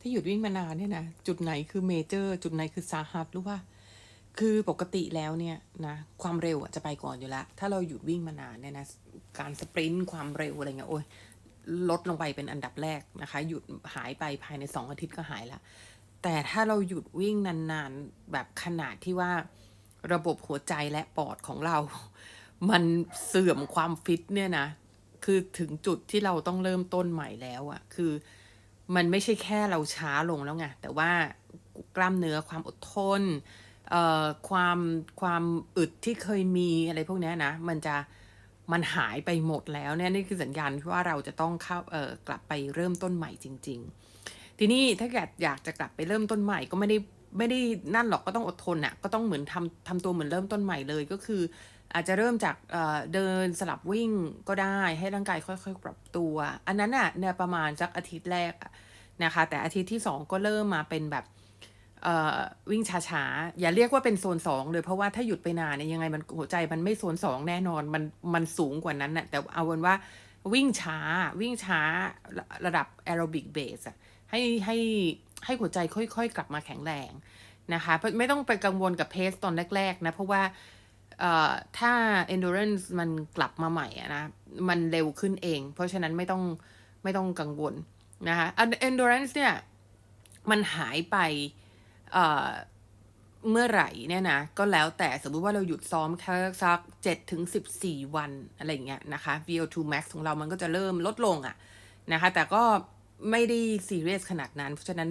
ถ้าหยุดวิ่งมานานเนี่ยนะจุดไหนคือเมเจอร์จุดไหนคือสาหัสรู้ป่ะคือปกติแล้วเนี่ยนะความเร็วอะจะไปก่อนอยู่แล้ว ถ้าเราหยุดวิ่งมานานเนี่ยนะการสปรินต์ความเร็วอะไรเงี้ยโอ้ยลดลงไปเป็นอันดับแรกนะคะ หยุดหายไปภายในสองอาทิตย์ก็หายละ แต่ถ้าเราหยุดวิ่งนานๆ แบบขนาดที่ว่าระบบหัวใจและปอดของเรา มันเสื่อมความฟิตเนี่ยนะ คือถึงจุดที่เราต้องเริ่มต้นใหม่แล้วอะคือ มันไม่ใช่แค่เราช้าลงแล้วไงแต่ว่ากล้ามเนื้อความอดทนเอ่อความความอึดที่เคยมีอะไรพวกนี้นะ มันจะมันหายไปหมดแล้วเนี่ยนี่คือสัญญาณที่ว่าเราจะต้องเข้าเอ่อกลับไปเริ่มต้นใหม่จริง ๆ ทีนี้ถ้าเกิดอยากจะกลับไปเริ่มต้นใหม่ก็ไม่ได้ไม่ได้นั่นหรอกก็ต้องอดทนอะก็ต้องเหมือนทำทำตัวเหมือนเริ่มต้นใหม่เลยก็คือ อาจจะเริ่มจากเอ่อเดินสลับวิ่งก็ได้ให้ร่างกายค่อยๆ ปรับตัว อันนั้นอะเนี่ยประมาณสักอาทิตย์แรกอะ นะคะ แต่อาทิตย์ที่สองก็เริ่มมาเป็นแบบวิ่งช้าๆ อย่าเรียกว่าเป็นโซนสองเลย เพราะว่าถ้าหยุดไปนานเนี่ยยังไงมันหัวใจมันไม่โซนสองแน่นอนมันมันสูงกว่านั้นน่ะแต่เอาเป็นว่าวิ่งช้าวิ่งช้าระระดับแอโรบิกเบสอะให้ให้ให้หัวใจค่อยๆ กลับมาแข็งแรงนะคะไม่ต้องไปกังวลกับเพสตอนแรก ๆ นะ เพราะว่าถ้า endurance มันกลับมาใหม่ะนะ มันเร็วขึ้นเอง เพราะฉะนั้นไม่ต้องไม่ต้องกังวล นะคะ endurance เนี่ยมันหายไปเเมื่อไหร่เนี่ยนะ ก็แล้วแต่สมมติว่าเราหยุดซ้อมแค่สักเจ็ดถึงสิบสี่วันอะไรอย่างเงี้ยนะคะ VO2 max ของเรามันก็จะเริ่มลดลงอะนะคะ แต่ก็ไม่ได้ซีเรียสขนาดนั้น เพราะฉะนั้น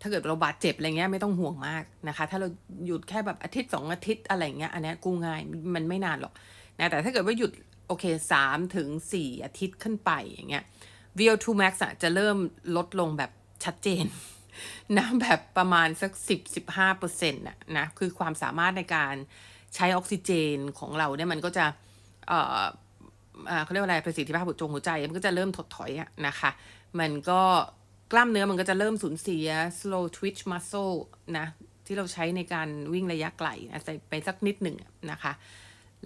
ถ้าเกิดเราบาดเจ็บอะไรเงี้ยไม่ต้องห่วงมากนะคะ ถ้าเราหยุดแค่แบบอาทิตย์สองอาทิตย์อะไรเงี้ยอันนี้กู้ง่ายมันไม่นานหรอกนะแต่ถ้าเกิดว่าหยุดโอเคสามถึงสี่อาทิตย์ขึ้นไปอย่างเงี้ย VO2 max อะจะเริ่มลดลงแบบชัดเจนนะแบบประมาณสัก 10-15%เนะนะคือความสามารถในการใช้ออกซิเจนของเราเนี่ยมันก็จะ เอ่อเขาเรียกว่าอะไรประสิทธิภาพหัวจงหัวใจ มันก็จะเริ่มถดถอยอะนะคะ มันก็กล้ามเนื้อมันก็จะเริ่มสูญเสีย slow twitch muscle นะที่เราใช้ในการวิ่งระยะไกลนะใส่ไปสักนิดหนึ่งนะคะ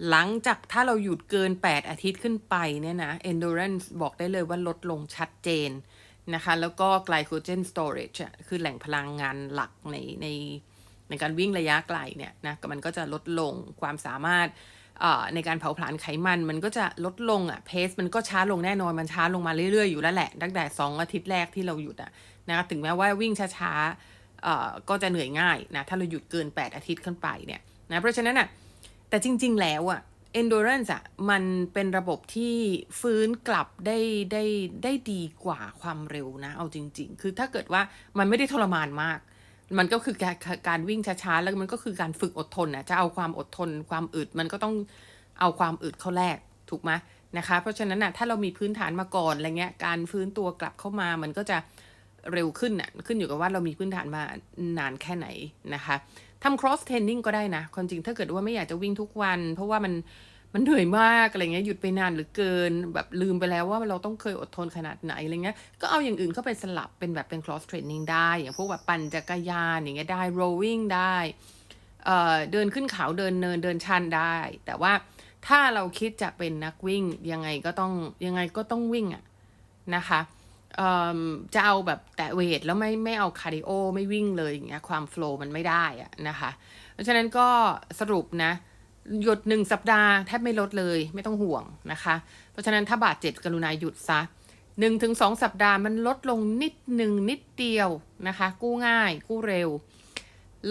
หลังจากถ้าเราหยุดเกิน 8 อาทิตย์ขึ้นไปเนี่ยนะ endurance บอกได้เลยว่าลดลงชัดเจนนะคะ แล้วก็ glycogen storage อะคือแหล่งพลังงานหลักในในในการวิ่งระยะไกลเนี่ยนะมันก็จะลดลงความสามารถในการเผาผลาญไขมันมันก็จะลดลงอะเพสมันก็ช้าลงแน่นอนมันช้าลงมาเรื่อยๆอยู่แล้วแหละตั้งแต่ 2 อาทิตย์แรกที่เราหยุดอะนะคะถึงแม้ว่าวิ่งช้าๆก็จะเหนื่อยง่ายนะถ้าเราหยุดเกิน 8 อาทิตย์ขึ้นไปเนี่ยนะเพราะฉะนั้นอะ แต่จริง ๆ แล้วอะ endurance อะมันเป็นระบบที่ฟื้นกลับได้ได้ได้ดีกว่าความเร็วนะ เอาจริง ๆ คือถ้าเกิดว่ามันไม่ได้ทรมานมาก มันก็คือการการวิ่งช้าๆ แล้วมันก็คือการฝึกอดทนนะจะเอาความอดทนความอึดมันก็ต้องเอาความอึดเข้าแรกถูกไหมนะคะ เพราะฉะนั้นนะถ้าเรามีพื้นฐานมาก่อนอะไรเงี้ย การฟื้นตัวกลับเข้ามามันก็จะเร็วขึ้นน่ะขึ้นอยู่กับว่าเรามีพื้นฐานมานานแค่ไหนนะคะ ทำ cross training ก็ได้นะความจริงถ้าเกิดว่าไม่อยากจะวิ่งทุกวัน เพราะว่ามันมันเหนื่อยมากอะไรเงี้ยหยุดไปนานหรือเกิน แบบลืมไปแล้วว่าเราต้องเคยอดทนขนาดไหนอะไรเงี้ยก็เอาอย่างอื่นเข้าไปสลับเป็นแบบเป็น cross training ได้ อย่างพวกแบบปั่นจักรยานอย่างเงี้ยได้ rowing ได้เอ่อเดินขึ้นเขาเดินเนินเดินชันได้ แต่ว่าถ้าเราคิดจะเป็นนักวิ่งยังไงก็ต้องยังไงก็ต้องวิ่งอะนะคะ จะเอาแบบแตะเวทแล้วไม่ไม่เอาคาร์ดิโอไม่วิ่งเลยอย่างเงี้ยความโฟล์มันไม่ได้อะนะคะ เพราะฉะนั้นก็สรุปนะ หยุดหนึ่งสัปดาห์แทบไม่ลดเลยไม่ต้องห่วงนะคะ เพราะฉะนั้นถ้าบาดเจ็บกรุณาหยุดซะหนึ่งถึงสองสัปดาห์มันลดลงนิดหนึ่งนิดเดียวนะคะ กู้ง่าย กู้เร็ว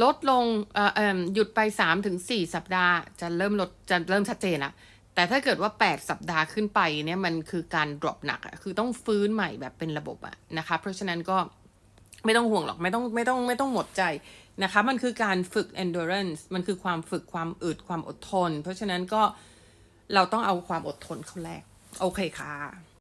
ลดลงเอ่อหยุดไป3ามถึงสี่สัปดาห์ จะเริ่มลดจะเริ่มชัดเจนละ แต่ถ้าเกิดว่า 8 สัปดาห์ขึ้นไปเนี่ยมันคือการ drop หนักอะคือต้องฟื้นใหม่แบบเป็นระบบอะนะคะ เพราะฉะนั้นก็ไม่ต้องห่วงหรอกไม่ต้องไม่ต้องไม่ต้องหมดใจนะคะ มันคือการฝึก endurance มันคือความฝึกความอึดความอดทน เพราะฉะนั้นก็เราต้องเอาความอดทนเข้าแรก โอเคค่ะ